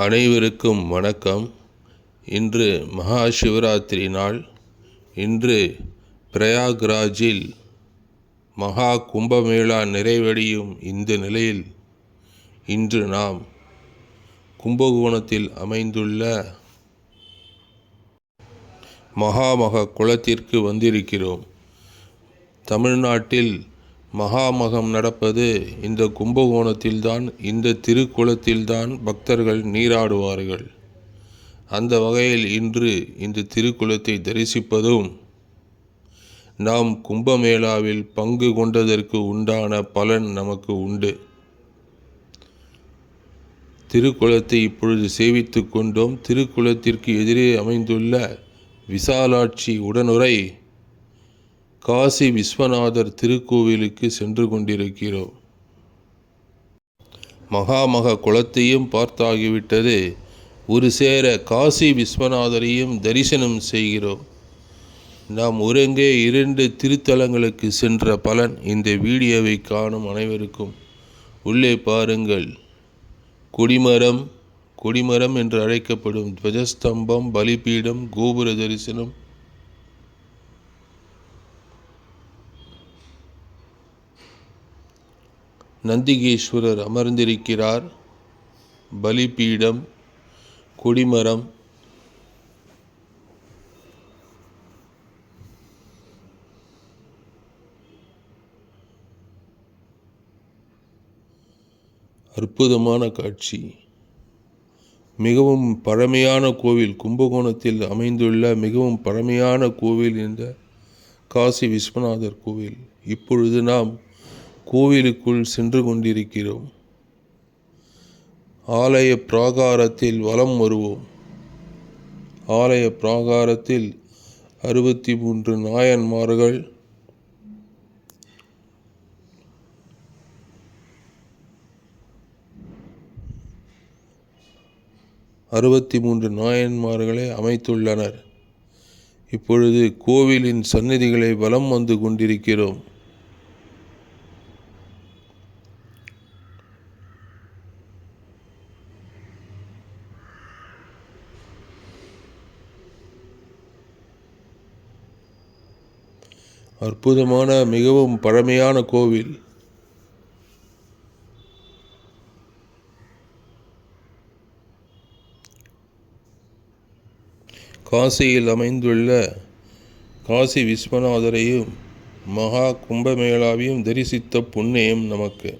அனைவருக்கும் வணக்கம். இன்று மகா சிவராத்திரி நாள். இன்று பிரயாக்ராஜில் மகா கும்பமேளா நிறைவடையும் இந்த நிலையில் இன்று நாம் கும்பகோணத்தில் அமைந்துள்ள மகாமக குளத்திற்கு வந்திருக்கிறோம். தமிழ்நாட்டில் மகாமகம் நடப்பது இந்த கும்பகோணத்தில்தான் இந்த திருக்குளத்தில்தான் பக்தர்கள் நீராடுவார்கள். அந்த வகையில் இன்று இந்த திருக்குளத்தை தரிசிப்பதும் நாம் கும்பமேளாவில் பங்கு கொண்டதற்கு உண்டான பலன் நமக்கு உண்டு. திருக்குளத்தை இப்பொழுது சேவித்து கொண்டோம். திருக்குளத்திற்கு எதிரே அமைந்துள்ள விசாலாட்சி உடனுரை காசி விஸ்வநாதர் திருக்கோவிலுக்கு சென்று கொண்டிருக்கிறோம். மகாமக குளத்தையும் பார்த்தாகிவிட்டது. ஒரு சேர காசி விஸ்வநாதரையும் தரிசனம் செய்கிறோம். நாம் ஒருங்கே இரண்டு திருத்தலங்களுக்கு சென்ற பலன் இந்த வீடியோவை காணும் அனைவருக்கும். உள்ளே பாருங்கள். கொடிமரம் கொடிமரம் என்று அழைக்கப்படும் துவஜஸ்தம்பம் பலிபீடம் கோபுர தரிசனம் நந்திகேஸ்வரர் அமர்ந்திருக்கிறார். பலிபீடம் கொடிமரம் அற்புதமான காட்சி. மிகவும் பழமையான கோவில் கும்பகோணத்தில் அமைந்துள்ள மிகவும் பழமையான கோவில் இந்த காசி விஸ்வநாதர் கோவில். இப்பொழுது நாம் கோவிலுக்குள் சென்று கொண்டிருக்கிறோம். ஆலய பிராகாரத்தில் வலம் வருவோம். ஆலய பிராகாரத்தில் அறுபத்தி மூன்று நாயன்மார்கள். அறுபத்தி மூன்று நாயன்மார்களை அமைத்துள்ளனர். இப்பொழுது கோவிலின் சந்நிதிகளை வலம் வந்து கொண்டிருக்கிறோம். அற்புதமான மிகவும் பழமையான கோவில். காசியில் அமைந்துள்ள காசி விஸ்வநாதரையும் மகா கும்பமேளாவையும் தரிசித்த புண்ணியம் நமக்கு.